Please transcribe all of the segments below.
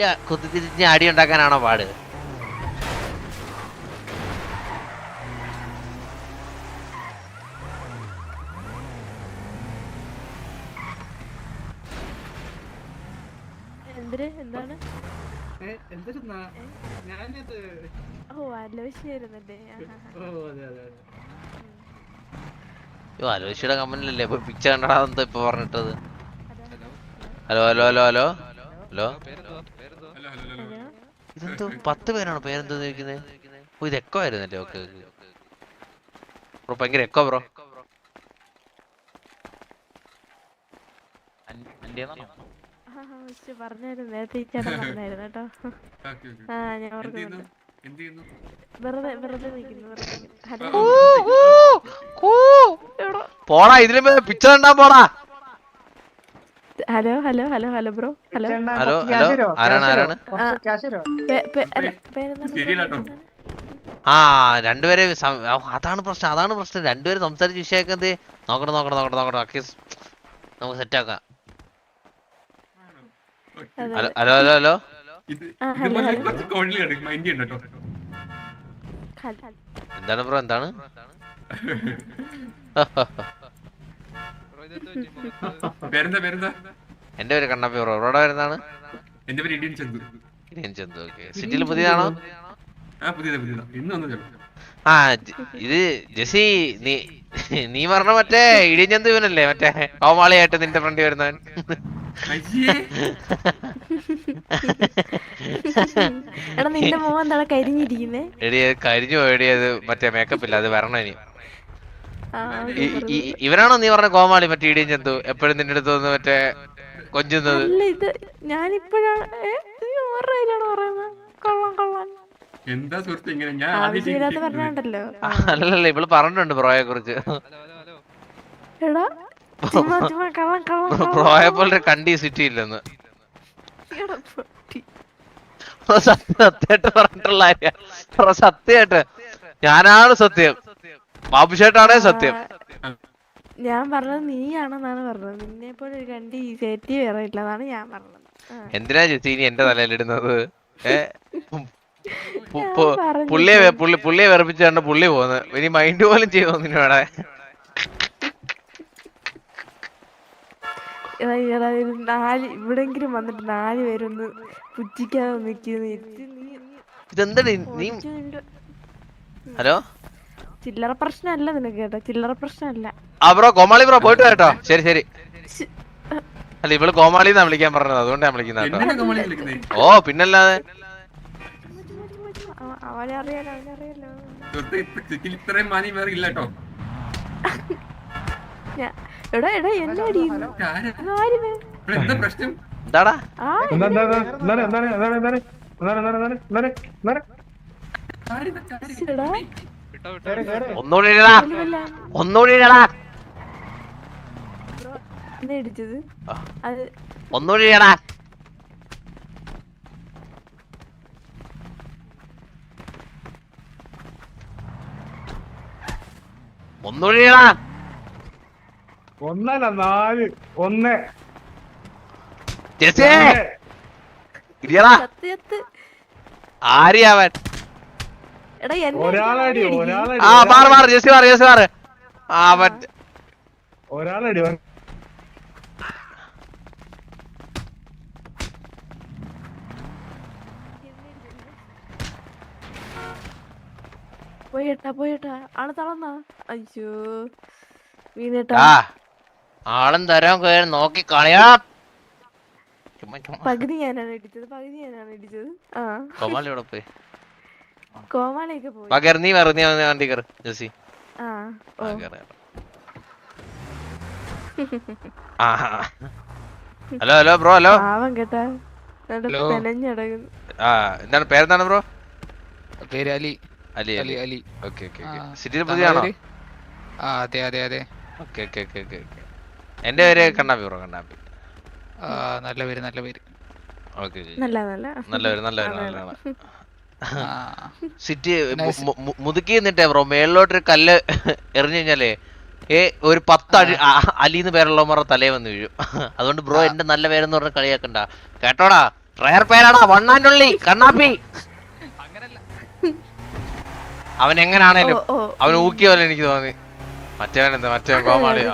വീട്ടിൽ കുത്തിത്തിരിഞ്ഞ് അടി ഉണ്ടാക്കാനാണോ പാട്? എന്താണ്? ആലോചിയുടെ കമ്പനിയിലല്ലേ? ഇപ്പൊ പിക്ചർ കണ്ടടാ ഇപ്പൊ പറഞ്ഞിട്ടത്. Hello? Hello? Hello hello hello ഇതെന്തോ പത്ത് പേരാണോ പേരെന്തോ ചോദിക്കുന്നത് ഓ ഇത് എക്കോ ആയിരുന്നല്ലേ ഓക്കെ ബ്രോ ഭയങ്കര എക്കോ ബ്രോ ആ പക്ഷെ പറഞ്ഞായിരുന്നു നേരത്തെ ഈ ചേട്ടൻ പറഞ്ഞായിരുന്നു കേട്ടോ ഓക്കേ, ഓക്കേ. ആ ഞാൻ എന്ത് ചെയ്യുന്നു? ഓർക്കുന്നുണ്ട് എന്ത് ചെയ്യുന്നു? വെറുതെ വെറുതെ നിൽക്കുന്നു വെറുതെ നിൽക്കുന്നു. ഹലോ എടോ. പോടാ ഇതിലും പിക്ചർ ഉണ്ടാ പോടാ hello hello hello hello bro hello hello hello ആരാണ് ആരാണ്? ആ രണ്ടുപേരെ അതാണ് പ്രശ്നം അതാണ് പ്രശ്നം. രണ്ടുപേരും സംസാരിച്ച് വിഷയാക്കുന്നത് നോക്കണം നോക്കണം നോക്കണം നോക്കണം. നമുക്ക് സെറ്റ് ആക്കാം. Hello hello hello hello. എന്താണ് ബ്രോ എന്താണ്? പേരെന്താ പേരെന്താ? എന്റെ പേര് കണ്ണപ്പി ബ്രോ. ഇവിടെ വരുന്നതാണ്? എന്റെ പേര് ഇടിയൻ ചന്തു ഇടിയൻ ചന്തു ഓക്കെ. സിറ്റിയിൽ പുതിയതാണോ? ആ പുതിയതാ പുതിയതാ. ഇന്ന് വന്നു ആ ഇത് ജെസി നീ നീ പറഞ്ഞ മറ്റേ ഇടിയൻ ചന്തു ഇവനല്ലേ? മറ്റേ കോമാളിയായിട്ട് നിന്റെ ഫ്രണ്ട് വരുന്നവൻ. എടാ നിന്റെ മോൻ എന്താണ് കരിഞ്ഞിരിക്കുന്നേ? എടി കരിഞ്ഞു പോയി. അത് മറ്റേ മേക്കപ്പ് ഇല്ല. അത് വരണം ഇനി. ഇവരാണോ നീ പറഞ്ഞ കോമാളി മറ്റേ ഇടിയും ചെന്തു എപ്പോഴും നിന്റെ അടുത്ത് വന്ന് മറ്റേ കൊഞ്ചുന്നത്? എന്താ ഇങ്ങനെ? ഞാൻ അല്ലല്ല ഇവൾ പറഞ്ഞിട്ടുണ്ട് പ്രോയെ കുറിച്ച്. പ്രോയെ പോലെ കണ്ടി സിറ്റി ഇല്ലെന്ന്. സത്യമായിട്ട് പറഞ്ഞിട്ടുള്ള സത്യമായിട്ട്. ഞാനാണ് സത്യം. ബാബുശേട്ടാണേ സത്യം. ഞാൻ പറഞ്ഞത് നീയാണെന്നാണ് പറഞ്ഞത്. നിന്നെ പോലെ ഒരു കണ്ടി ഈ സെറ്റി വേറെ ഇല്ലതാണ് ഞാൻ പറഞ്ഞത്. എന്തിനാ ചേച്ചി ഇനി എന്റെ തലയിലിടുന്നത്. പുള്ളിയെ പുള്ളിയെ വെറുപ്പിച്ച് പുള്ളി പോകുന്നത് ഇനി മൈൻഡ് പോലും ചെയ്തു നിന്നോടെ നാല് ഇവിടെങ്കിലും വന്നിട്ട് നാല് പേരൊന്ന് പുച്ഛിക്കാതെ നിൽക്കുന്നു ഇതെന്താ നീ ഹലോ? ചില്ലറ പ്രശ്നമല്ല നിനക്ക് കേട്ടോ ചില്ലറ പ്രശ്നമല്ല ആ ബ്രോ കോമാളി ബ്രോ പോയിട്ട് കേട്ടോ ശരി ശരി അല്ല ഇവൾ കോമാളി എന്നാ വിളിക്കാൻ പറഞ്ഞത് അതുകൊണ്ടാണ് വിളിക്കുന്നത് കേട്ടോ വിളിക്കുന്നേ ഓ പിന്നല്ലാതെ അവ- അവനെ അറിയാലോ അവനെ അറിയാലോ ഇത്ര- ഇതിൽ ഇത്രയും മാനി വേറെ ഇല്ല കേട്ടോ ഞാ- എടാ എടാ എന്നെ അടിയുന്നു ആരാ? ഇവിടെ എന്താ പ്രശ്നം എന്താടാ ആ എന്താ എന്താ എന്താ? എന്താണ് എന്താണ് എന്താണ് എന്താണ് എന്താണ് എന്താണ് ആരിത്? ഒന്നുകൂടി ഒന്നല്ല നാല്. ഒന്ന്. ആര്യാവൻ ആ മാറ് മാറ് ജെസി മാറ് ജെസി മാറ് ആ മറ്റേ ഒരാളടി ഒരാ- പോയേട്ടാ പോയേട്ടാ ആൾ തളർന്നാ? അയ്യോ. വീണേട്ടാ. ആ ആളും തരാൻ കയറി നോക്കി കളയാ. പകുതി ഞാനാണ് ഇടിച്ചത് പകുതി ഞാനാണ് ഇടിച്ചത്. ആ. കോമാളി ഇവിടെ പോയി. കോമാളിയൊക്കെ പോയി. കയറി നീ വേറെ നീ വന്ന് വണ്ടി കയറി. Jessy hello hello bro hello. പാവം കേട്ടാ. പെനഞ്ഞടങ്ങുന്നു. ആ എന്താണ് പേരെന്താണ് ബ്രോ? പേര് അലി. അലി അലി. അലി ഓക്കെ ഓക്കെ സിറ്റിയിൽ പുതിയാണോ പേര്? ആ അതെ അതെ അതെ. Okay okay okay okay okay. എന്റെ പേര് കണ്ണാപ്പി ബ്രോ കണ്ണാപ്പി. നല്ല പേര് നല്ല പേര്. ഓക്കെ നല്ല നല്ല. നല്ല പേര് നല്ല പേര് നല്ല പേര്. ആ, സിറ്റി. മുതുക്കി നിന്നിട്ടേ ബ്രോ. മേളിലോട്ടൊരു കല്ല് എറിഞ്ഞു കഴിഞ്ഞാലേ ഏ ഒരു പത്ത് അടി അലിന്ന് പേരുള്ളവന്മാരുടെ തലേ വന്ന് വീഴും. അതുകൊണ്ട് ബ്രോ എന്റെ നല്ല പേരെന്ന് പറഞ്ഞ കളിയാക്കണ്ട. കേട്ടോടാ റയർ പേരാടാ വണ്ണാനുള്ളി കണ്ണാപ്പി. അവൻ എങ്ങനാണേലും. അവൻ ഊക്കിയ പോലെ എനിക്ക് തോന്നി. മറ്റവൻ എന്താ മറ്റവൻ കോമാളി.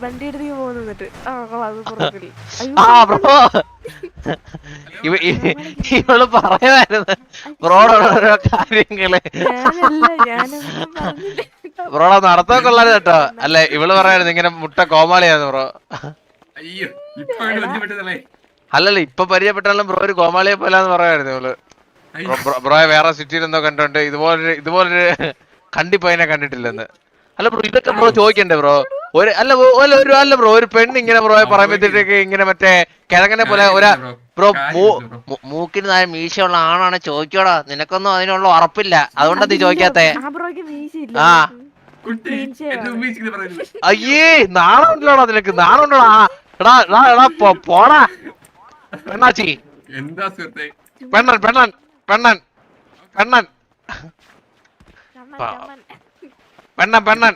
വണ്ടി എടുത്ത് പോകുന്നു എന്നിട്ട്. ആ അത് പുറകിൽ. അയ്യോ, ആ ബ്രോ. ഇവൾ പറയുമായിരുന്നു ബ്രോയുടെ ഓരോ കാര്യങ്ങൾ. ബ്രോടെ നടത്താൻ കൊള്ളാതെ കേട്ടോ. അല്ല ഇവൾ പറയായിരുന്നു ഇങ്ങനെ മുട്ട കോമാളിയായിരുന്നു ബ്രോ. അയ്യോ അല്ലല്ല ഇപ്പൊ പരിചയപ്പെട്ടാലും ബ്രോ ഒരു കോമാളിയെ പോലാന്ന് പറയായിരുന്നു ഇവൾ. ബ്രോ- ബ്രോ- ബ്രോയെ വേറെ സിറ്റിയിൽ എന്തോ കണ്ടോണ്ട് ഇതുപോലൊരു ഇതുപോലൊരു കണ്ടിപ്പതിനെ കണ്ടിട്ടില്ലെന്ന്. അല്ല ബ്രോ ഇതൊക്കെ ബ്രോ ചോദിക്കണ്ടേ ബ്രോ ഒരു അല്ല അല്ല ഒരു അല്ല ബ്രോ ഒരു പെണ്ണ് ഇങ്ങനെ ബ്രോ പറയുമ്പോഴത്തേക്ക് ഇങ്ങനെ മറ്റേ കിഴങ്ങനെ പോലെ ഒരാ ബ്രോ മൂക്കിന് താഴെ മീശയുള്ള ആണാണ് ചോദിക്കോടാ. നിനക്കൊന്നും അതിനുള്ള ഉറപ്പില്ല. അതുകൊണ്ടാ നീ ചോദിക്കാത്തെ. ആ അയ്യേ നാണുണ്ടോടാ നിനക്ക് നാണുണ്ടോടാ എടാ എടാ എടാ പോടാ. പെണ്ണാച്ചി. എന്താ പെണ്ണൻ പെണ്ണൻ പെണ്ണൻ. പെണ്ണൻ. കണ്ണൻ, കണ്ണൻ. പെണ്ണൻ പെണ്ണൻ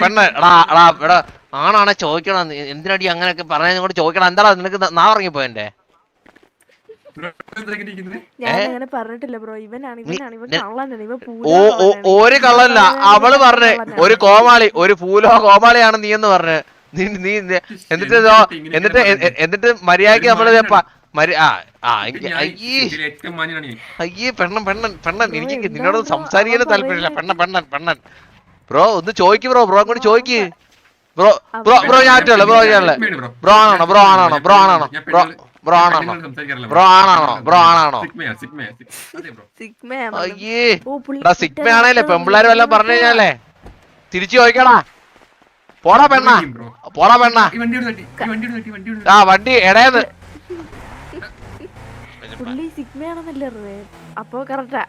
പെണ്ണ്. എടാ എടാ എടാ ആണാണെ ചോദിക്കണം എന്തിനടി അങ്ങനെയൊക്കെ പറഞ്ഞ കൂടെ ചോദിക്കണം? എന്താടാ നിനക്ക് നാ ഓ ഓ ഒരു കള്ളല്ല അവൾ പറഞ്ഞ് ഒരു കോമാളി ഒരു പൂലോ കോമാളിയാണ് നീ എന്ന് പറഞ്ഞ്. നീ നീ എന്നിട്ട് എന്നിട്ട് എന്നിട്ട് മര്യാദയ്ക്ക് നമ്മൾ അയ്യേ. പെണ്ണൻ പെണ്ണൻ പെണ്ണൻ എനിക്ക് നിന്നോട് സംസാരിക്കാനും താല്പര്യമില്ല. പെണ്ണൻ പെണ്ണൻ പെണ്ണൻ ബ്രോ ഒന്ന് ചോദിക്ക് ബ്രോ ബ്രോ അങ്ങോട്ട് ചോദിക്ക്. ബ്രോ ബ്രോ ബ്രോ ഞാൻ ഞാൻ ബ്രോ ഞാനല്ലേ ബ്രോ. ബ്രോ ആണാണോ ബ്രോ ആണോ ബ്രോ ആണോ ബ്രോ ആണോ? ബ്രോ. ആണോ ആണാണോ ബ്രോ ആണാണോ? ബ്രോ. ആണാണോ അയ്യേ. സിഗ്മ ആണല്ലേ പെമ്പിള്ളാര് വല്ലതും പറഞ്ഞു കഴിഞ്ഞാലേ തിരിച്ചു ചോദിക്കടാ. പോടാ പെണ്ണ. പോടാ പെണ്ണ. ആ വണ്ടി എടേന്ന്. പുള്ളി സിഗ്മയാണെന്നല്ലേ അറിഞ്ഞേ അപ്പൊ കറക്റ്റാ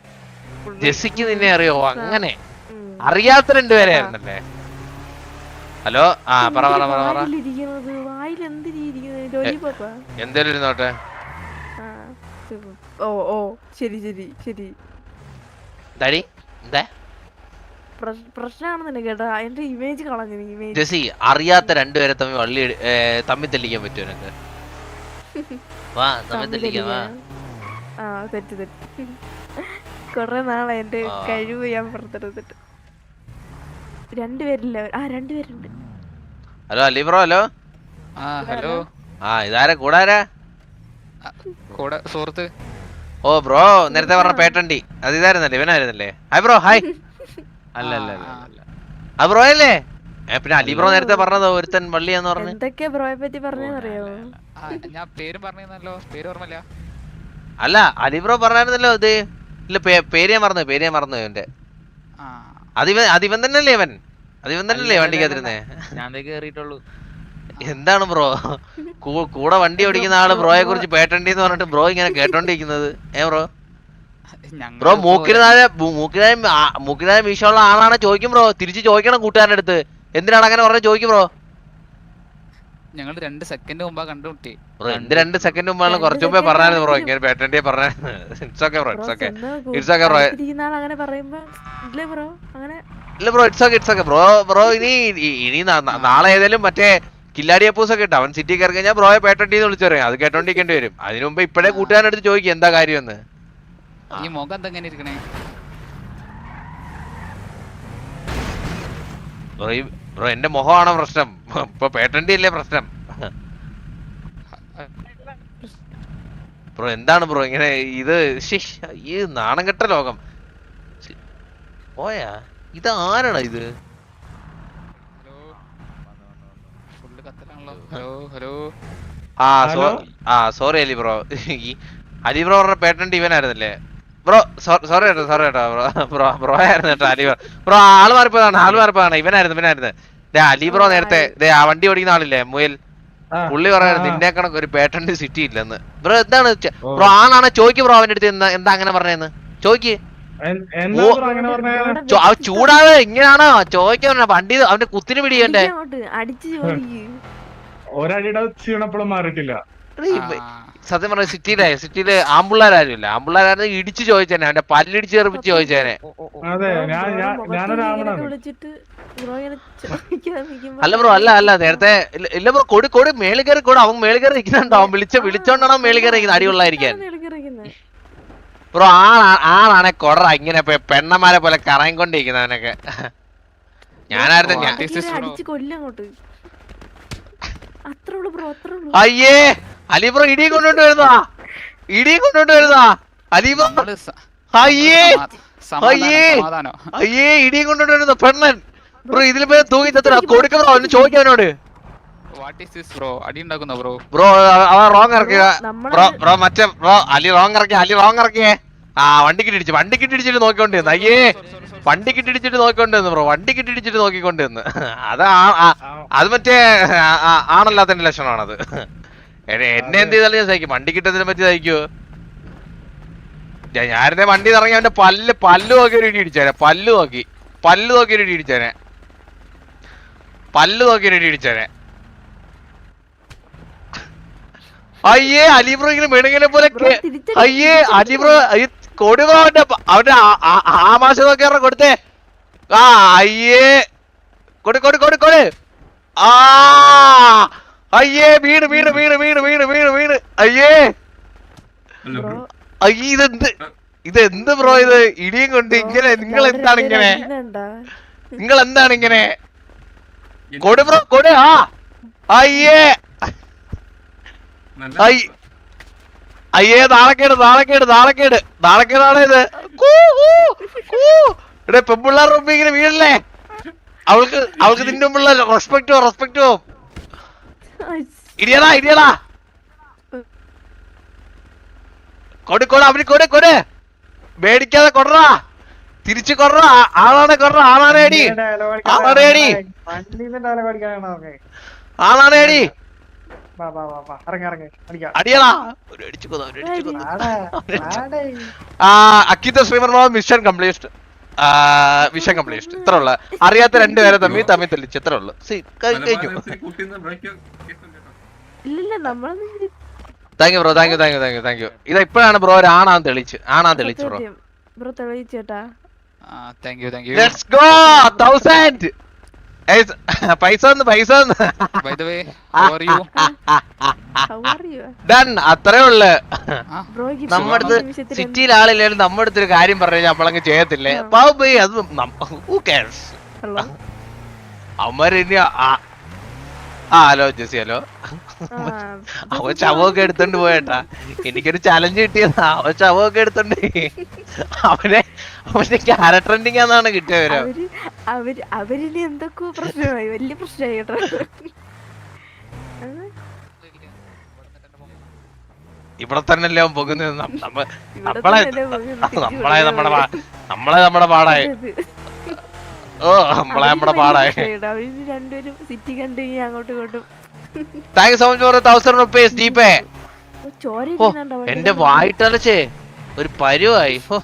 ജെസ്സിക്ക് നിന്നെ അറിയോ? അങ്ങനെ. അറിയാത്ത രണ്ടുപേരായിരുന്നല്ലേ ഹലോ? ആ പറ പറ പറ പറ. എന്തേലും ഇരുന്നോട്ടെ? ഓ ഓ ശരി ശരി ശരി. തടി എന്താ? കേട്ടാ. എന്റെ ഇമേജ് കളഞ്ഞു ഇമേജ് ജെസി അറിയാത്ത രണ്ടുപേരെ തമ്മിൽ വള്ളി തമ്മിൽ തെല്ലിക്കാൻ പറ്റുമോ നിനക്ക്? വാ തമ്മിൽ തെല്ലിക്കാം വാ. ആ തെറ്റ് തെറ്റ്. കൊറേ നാളെ എന്റെ. കഴിവ് ഞാൻ പുറത്തെടുത്തിട്ട്. രണ്ടുപേരില്ല? ആ രണ്ടുപേരുണ്ട്. Hello Ali bro hello? ആ ഹലോ. ആ ഇതാരാ? കൂടാരാ? കൂടെ സുഹൃത്ത്. ഓ ബ്രോ നേരത്തെ പറഞ്ഞ പേട്ടണ്ടി. അത് ഇതായിരുന്നല്ലേ? ഇവനായിരുന്നല്ലേ? ഹായ് ബ്രോ ഹായ് അല്ല അല്ല അല്ല ആ, ബ്രോ അല്ലേ? ഏ, പിന്നെ അലി ബ്രോ നേരത്തെ പറഞ്ഞത്? ഒരുത്തൻ വള്ളിയാന്ന് പറഞ്ഞു. എന്തൊക്കെ ബ്രോയെ പറ്റി പറഞ്ഞറിയാവോ ആ, ഞാൻ പേര് പറഞ്ഞല്ലോ പേര് ഓർമ്മല്ല അല്ല അലി ബ്രോ പറഞ്ഞായിരുന്നല്ലോ ഇത്. ഇല്ല പേര് ഞാൻ മറന്നു പേര് ഞാൻ മറന്നു ഇവന്റെ അതിവൻ അതിവൻ തന്നെയല്ലേ ഇവൻ അതിവൻ തന്നെയല്ലേ വണ്ടി ഞാൻ ദേ കേറിയിട്ടുള്ളൂ. എന്താണ് ബ്രോ? കൂടെ വണ്ടി ഓടിക്കുന്ന ആൾ ബ്രോയെ കുറിച്ച് പേട്ടണ്ടി എന്ന് പറഞ്ഞിട്ട് ബ്രോ ഇങ്ങനെ കേട്ടോണ്ടിരിക്കുന്നത്. ഏ ബ്രോ? ബ്രോ മൂക്കിനായ മൂക്കിനായ മൂക്കിനായ മീശോ ഉള്ള മീശമുള്ള ആളാണ്? ചോദിക്കും ബ്രോ. തിരിച്ച് ചോദിക്കണം കൂട്ടുകാരന്റെ അടുത്ത്. എന്തിനാണ് അങ്ങനെ പറഞ്ഞ ചോദിക്കും ബ്രോ. ഞങ്ങൾ രണ്ട് സെക്കൻഡ് മുമ്പാ കണ്ടുമുട്ടി. എന്ത് രണ്ട് സെക്കൻഡ് മുമ്പാണ് കുറച്ചു മുമ്പേ പറഞ്ഞു ബ്രോ ഇങ്ങനെ പേട്ടണ്ടിയെ പറഞ്ഞു it's okay bro it's okay. അങ്ങനെ പറയുമ്പോ ഇല്ല ബ്രോ അങ്ങനെ ഇല്ല bro it's okay it's okay bro bro ഇനി നാളെ ഏതായാലും മറ്റേ കില്ലാടി അപ്പൂസ് ഒക്കെ ഇട്ട്? അവൻ സിറ്റി കയറി കഴിഞ്ഞാൽ ബ്രോയെ പേട്ടണ്ടി എന്ന് വിളിച്ചു പറയും. അത് കേട്ടോണ്ടിരിക്കേണ്ടി വരും. അതിനു മുമ്പ് ഇപ്പഴേ കൂട്ടുകാരന്റെ അടുത്ത് ചോദിക്കും എന്താ കാര്യമെന്ന്. ഈ മുഖം എന്തെങ്ങനെ ഇരിക്കണേ? ബ്രോ എന്റെ മുഖമാണോ പ്രശ്നം? ഇപ്പൊ പേട്ടന്റെ അല്ലേ പ്രശ്നം? ബ്രോ എന്താണ് ബ്രോ ഇങ്ങനെ ഇത്? ഈ നാണം കെട്ട ലോകം. ഓയാ പോയാ? ഇത് ആരാണ് ഇത്? Hello full hello hello? ആ സോറി ആ sorry Ali bro. Ali bro പറഞ്ഞ പേട്ടന്റ് ഇവനായിരുന്നല്ലേ? ബ്രോ സോറി കേട്ടോ സോറി കേട്ടോ ബ്രോ ബ്രോ ബ്രോ ആയിരുന്നു കേട്ടോ അലി ബ്രോ. ബ്രോ ആൾ മാറിപ്പോയതാണ് ആൾ മാറിപ്പോയതാണ് ഇവനായിരുന്നു ഇവനായിരുന്നു. ദേ അലി ബ്രോ നേരത്തെ ദേ ആ വണ്ടി ഓടിക്കുന്ന ആളില്ലേ മുയൽ? പുള്ളി പറയായിരുന്നു. നിന്നെ കണക്ക് ഒരു പേട്ടന്റ് സിറ്റി ഇല്ലെന്ന്. ബ്രോ എന്താണ് ബ്രോ ആണാണ് ചോദിക്ക് ബ്രോ അവന്റെ അടുത്ത് എന്താ അങ്ങനെ പറഞ്ഞെന്ന്. ചോദിക്ക് ചൂടാതെ ഇങ്ങനെയാണോ ചോദിക്കാൻ വണ്ടി അവന്റെ കുത്തിന് പിടിയണ്ടേ ഒരടിയുടെ മാറിയിട്ടില്ല. സത്യം പറഞ്ഞ സിറ്റിയിലെ സിറ്റിയിൽ ആമ്പിള്ളാരും ആമ്പിള്ളാരായിരുന്നു ഇടിച്ചു ചോദിച്ചേനെ. അവന്റെ പല്ലിടിച്ച് തെറിപ്പിച്ച് ചോദിച്ചേനെ. അല്ല ബ്രോ അല്ല അല്ല നേരത്തെ ഇല്ല- ഇല്ല ബ്രോ കൊടി കൊടി മേളി കയറി കൂടെ. അവൻ മേളി കയറി ഇരിക്കുന്നുണ്ടോ അവൻ വിളിച്ച വിളിച്ചോണ്ടാണോ മേളി കയറി ഇരിക്കുന്നത് അടിയുള്ളായിരിക്കാൻ ബ്രോ ആണാ ആളാണെ കൊടറ. ഇങ്ങനെ പെണ്ണമാരെ പെണ്ണന്മാരെ പോലെ കറങ്ങിക്കൊണ്ടിരിക്കുന്നവനൊക്കെ ഞാനായിരുന്നു ഞാൻ അയ്യേ! അലി ഇടി ഇടിയും കൊണ്ടോണ്ട് വരുന്നതാ. ഇടിയും കൊണ്ടോണ്ട് വരുന്നതാ. അലിബ്ര അയ്യേ. അയ്യേ. അയ്യേ ഇടിയും കൊണ്ടോണ്ട് വരുന്ന പെണ്ണൻ. ബ്രോ ഇതിൽ പോയി തൂങ്ങി തത്ര കൊടുക്ക ബ്രോ ഒന്ന് ചോദിക്കാനോട് വാട്ട് ഈസ് ദിസ് ബ്രോ അടി ഉണ്ടാക്കുന്ന ബ്രോ ബ്രോ അവ റോങ് ഇറക്കിയ ബ്രോ ബ്രോ മറ്റേ ബ്രോ അലി റോങ് ഇറക്കിയ അലി റോങ് ഇറക്കിയേ. ആ വണ്ടി കിട്ടിടിച്ച് വണ്ടി കിട്ടിടിച്ചിട്ട് നോക്കിക്കൊണ്ടിരുന്നു. അയ്യേ വണ്ടി കിട്ടിടിച്ചിട്ട് നോക്കിക്കൊണ്ടിരുന്നു ബ്രോ. വണ്ടി കിട്ടിടിച്ചിട്ട് നോക്കിക്കൊണ്ടിരുന്നു. അത് അത് മറ്റേ ആണല്ലാത്തതിന്റെ ലക്ഷണമാണത്. എന്നെ എന്ത് ചെയ്താലും ഞാൻ സഹിക്കും. വണ്ടി കിട്ടുന്നതിനെ പറ്റി സഹിക്കുവോ ഞാനിതേ വണ്ടി ഇറങ്ങി അവന്റെ പല്ല് പല്ല് നോക്കി ഒരു ഇടി ഇടിച്ചേനെ പല്ല് നോക്കി. പല്ല് നോക്കി ഒരു ഇടി ഇടിച്ചേനെ പല്ല് നോക്കി ഒരു ഇടി ഇടിച്ചേനെ അയ്യേ അലിബ്രോ ഇങ്ങനെ മെണുങ്ങനെ പോലെ അയ്യേ അലിബ്രോ കൊടുക്കോ അവന്റെ അവന്റെ ആമാശം നോക്കി ഇറങ്ങി കൊടുത്തേ. ആ അയ്യേ. കൊടു കൊടു കൊടു കൊടു. ആ അയ്യേ വീട് വീണ് വീണ് വീണ് വീണ് വീണ് വീണ് അയ്യേ. അല്ല ബ്രോ. ബ്രോ അയ്യേ ഇതെന്ത് ഇതെന്ത് ബ്രോ ഇത്? ഇടിയും കൊണ്ട് ഇങ്ങനെ നിങ്ങൾ എന്താണ് ഇങ്ങനെ? നിങ്ങൾ എന്താണ് ഇങ്ങനെ? കൊടു ബ്രോ കൊടു. ആ. അയ്യേ. നല്ല അയ്യേ നാളക്കേട് നാളക്കേട് നാളക്കേട് നാളക്കേടാണ് ഇത്. കൂ, കൂ, കൂ. ഇവിടെ പെമ്പിള്ളാർ മുമ്പ് ഇങ്ങനെ വീഴല്ലേ? അവൾക്ക് അവൾക്ക് നിന്റെ മുമ്പുള്ള റെസ്പെക്റ്റോ റെസ്പെക്റ്റോ ഇടിയടാ ഇടിയടാ. കൊട് കൊട് അവന് കൊട് കൊട്. മേടിക്കാതെ കൊടറാ. തിരിച്ചു കൊടറാ. ആളാണ് കൊടറ. ആളാണ് അടി ആളാണ് അടി ആളാണ് അടി അടിയടാ ഒരു അടിച്ചു കൊന്നു ഒരു അടിച്ചു കൊന്നു ആടാ ആടേ. ആ അക്കിത ശ്രീമർ മിഷൻ കംപ്ലീറ്റ്. മിഷൻ കംപ്ലീറ്റ് ഇത്ര ഉള്ള അറിയാത്ത രണ്ടുപേരെ തമ്മിൽ തമ്മിൽ തെളിച്ച്. ഇത്ര ഉള്ളു. സി കഴിഞ്ഞു. Thank you bro thank you thank you thank you thank you ഇത് ഇപ്പോഴാണ് ബ്രോ ഒരു ആണാൻ തെളിച്ച്. ആണാൻ തെളിച്ച് bro bro തെളിയിച്ചേട്ടാ. Thank you thank you let's go thousand പൈസ ഒന്ന് പൈസ ഒന്ന് by the way how are you How are you? Done അത്രേ ഉള്ളു. നമ്മടുത്ത് സിറ്റിയിൽ ആളില്ലാലും നമ്മുടെ അടുത്തൊരു കാര്യം പറഞ്ഞു അപ്പളങ്ങ് ചെയ്യത്തില്ലേ? പാവ അത് അവന്മാര് ഇനി ആ- ആ ഹലോ ജെസി ഹലോ. ആ, അവൻ ശവമൊക്കെ എടുത്തോണ്ട് പോയേട്ടാ. എനിക്കൊരു ചലഞ്ച് കിട്ടിയതാ. അവൻ ശവമൊക്കെ എടുത്തോണ്ട്. അവനെ അവന്റെ ക്യാരക്ടർ എൻഡിങ് ആണെന്നാണ് കിട്ടിയവരോ അവർ അവർ അവരിനി എന്തൊക്കെയോ പ്രശ്നമായി. വലിയ പ്രശ്നമായി ഇവിടെ തന്നെയല്ലേ അവൻ പോകുന്നത്? നമ്മ നമ്മളെ നമ്മളെ നമ്മുടെ നമ്മളെ നമ്മുടെ പാടായി. ഓ നമ്മളെ നമ്മുടെ പാടായി. രണ്ടുപേരും സിറ്റി കണ്ടു അങ്ങോട്ടും ഇങ്ങോട്ടും thank you so much for thousand rupees ദീപേ ഓ, എന്റെ വായിട്ടലച്ചേ ഒരു പരുവായി. ഓ